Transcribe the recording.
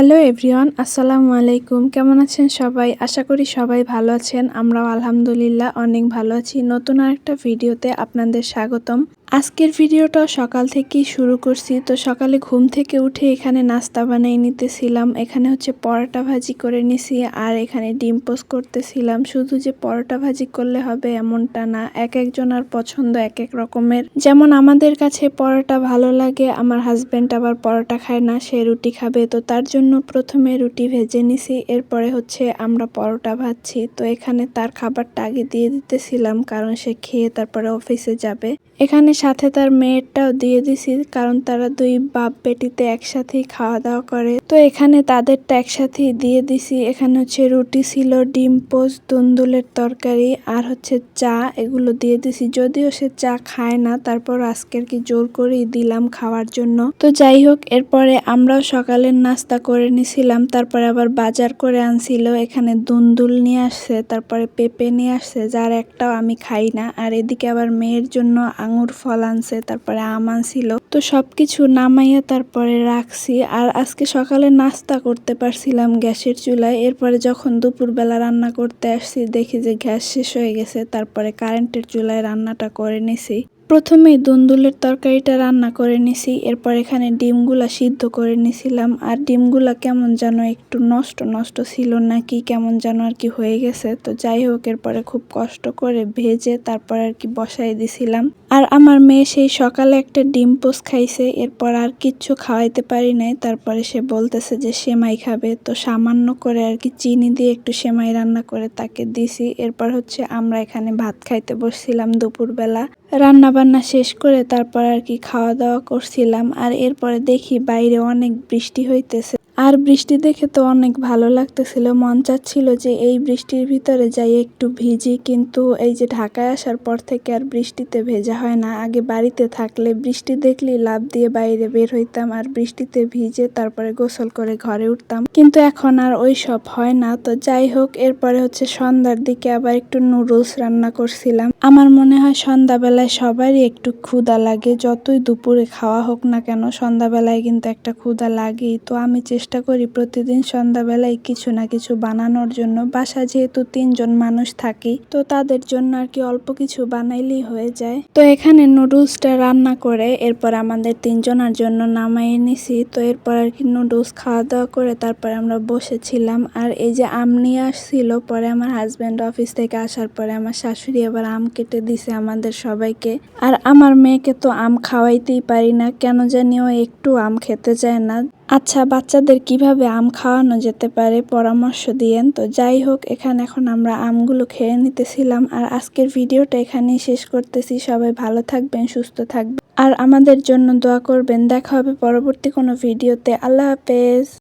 Hello everyone, আসসালামু আলাইকুম। কেমন আছেন সবাই? আশা করি সবাই ভালো আছেন। আমরাও আলহামদুলিল্লাহ অনেক ভালো আছি। নতুন আরেকটা ভিডিওতে আপনাদের স্বাগতম। আজকের ভিডিওটা সকাল থেকেই শুরু করছি। তো সকালে ঘুম থেকে উঠে এখানে নাস্তা বানিয়ে নিতেছিলাম। এখানে হচ্ছে পরোটা ভাজি করে নিছি আর এখানে ডিম পোস্ট করতেছিলাম। শুধু যে পরোটা ভাজি করলে হবে এমনটা না, এক একজনের পছন্দ এক এক রকমের। যেমন আমাদের কাছে পরোটা ভালো লাগে, আমার হাজবেন্ড আবার পরোটা খায় না, সে রুটি খাবে। তো তার জন্য প্রথমে রুটি ভেজে নিছি, এরপরে হচ্ছে আমরা পরোটা ভাজছি। তো এখানে তার খাবারটা আগে দিয়ে দিতেছিলাম, কারণ সে খেয়ে তারপরে অফিসে যাবে। এখানে সাথে তার মেয়েরটাও দিয়ে দিছি, কারণ তারা দুই বাপ বেটিতে একসাথেই খাওয়া দাওয়া করে। তো এখানে তাদেরটা একসাথেই দিয়ে দিছি। এখানে হচ্ছে রুটি ছিল, ডিম পোস্ট দুন্দুলের তরকারি আর হচ্ছে চা, এগুলো দিয়ে দিছি। যদিও সে চা খায় না, তারপর আজকের কি জোর করেই দিলাম খাওয়ার জন্য। তো যাই হোক, এরপরে আমরাও সকালের নাস্তা করে নিছিলাম, তারপরে আবার বাজার করে আনছিল। এখানে দুন্দুল নিয়ে আসছে, তারপরে পেঁপে নিয়ে আসছে, যার একটাও আমি খাই না। আর এদিকে আবার মেয়ের জন্য আঙুর ফল আনছে, তারপরে আম আনছিল। তো সবকিছু নামাইয়া তারপরে রাখছি। আর আজকে সকালে নাস্তা করতে পারছিলাম গ্যাসের চুলায়। এরপরে যখন দুপুরবেলা রান্না করতে আসছি, দেখি যে গ্যাস শেষ হয়ে গেছে, তারপরে কারেন্টের চুলায় রান্নাটা করে নিছি। প্রথমেই দুন্দুলের তরকারিটা রান্না করে নিছি, এরপর এখানে ডিমগুলা সিদ্ধ করে নিছিলাম। আর ডিমগুলা কেমন যেন একটু নষ্ট নষ্ট ছিল নাকি, কেমন যেন আর কি হয়ে গেছে। তো যাই হোক, এরপরে খুব কষ্ট করে ভেজে তারপর আর কি বসাই দিছিলাম। আর আমার মেয়ে সেই সকালে একটা ডিম পোস খাইছে, এরপর আর কিচ্ছু খাওয়াইতে পারি নাই। তারপরে সে বলতেছে যে সেমাই খাবে। তো সামান্য করে আর কি চিনি দিয়ে একটু সেমাই রান্না করে তাকে দিছি। এরপর হচ্ছে আমরা এখানে ভাত খাইতে বসছিলাম দুপুরবেলা। রান্না বান্না শেষ করে তারপর আর কি খাওয়া দাওয়া করছিলাম। আর এরপরে দেখি বাইরে অনেক বৃষ্টি হইতেছে। আর বৃষ্টি দেখে তো অনেক ভালো লাগতেছিল। মন চাচ্ছিল যে এই বৃষ্টির ভিতরে যাই একটু ভিজি, কিন্তু এই যে ঢাকায় আসার পর থেকে আর বৃষ্টিতে ভেজা হয় না। আগে বাড়িতে থাকলে বৃষ্টি দেখলেই লাভ দিয়ে বাইরে বের হইতাম আর বৃষ্টিতে ভিজে তারপরে গোসল করে ঘরে উঠতাম। কিন্তু এখন আর ওই সব হয় না। তো যাই হোক, এরপরে হচ্ছে সন্ধ্যার দিকে আবার একটু নুডলস রান্না করছিলাম। আমার মনে হয় সন্ধ্যাবেলায় সবারই একটু ক্ষুধা লাগে। যতই দুপুরে খাওয়া হোক না কেন, সন্ধ্যাবেলায় কিন্তু একটা ক্ষুধা লাগেই। তো আমি চেষ্টা চেষ্টা করি প্রতিদিন সন্ধ্যাবেলায় কিছু না কিছু বানানোর জন্য। বাসা যেহেতু তিনজন মানুষ থাকি, তো তাদের জন্য আর কি অল্প কিছু বানাইলেই হয়ে যায়। তো এখানে নুডলসটা রান্না করে, এরপর আমাদের তিনজনের জন্য নামাই নিছি। তো এরপর আর কি নুডলস খাওয়া দাওয়া করে তারপর আমরা বসেছিলাম। আর এই যে আম নিয়ে আসছিল, পরে আমার হাজব্যান্ড অফিস থেকে আসার পরে আমার শাশুড়ি আবার আম কেটে দিছে আমাদের সবাইকে। আর আমার মেয়েকে তো আম খাওয়াইতেই পারি না, কেন জানিও একটু আম খেতে চায় না। আচ্ছা বাচ্চাদের কীভাবে আম খাওয়ানো যেতে পারে? পরামর্শ দিয়েন। তো যাই হোক, এখানে এখন আমরা আমগুলো খেয়ে নিতেছিলাম। আর আজকের ভিডিওটা এখানেই শেষ করতেছি। সবাই ভালো থাকবেন, সুস্থ থাকবেন। আর আমাদের জন্য দোয়া করবেন। দেখা হবে পরবর্তী কোনো ভিডিওতে। আল্লাহ হাফেজ।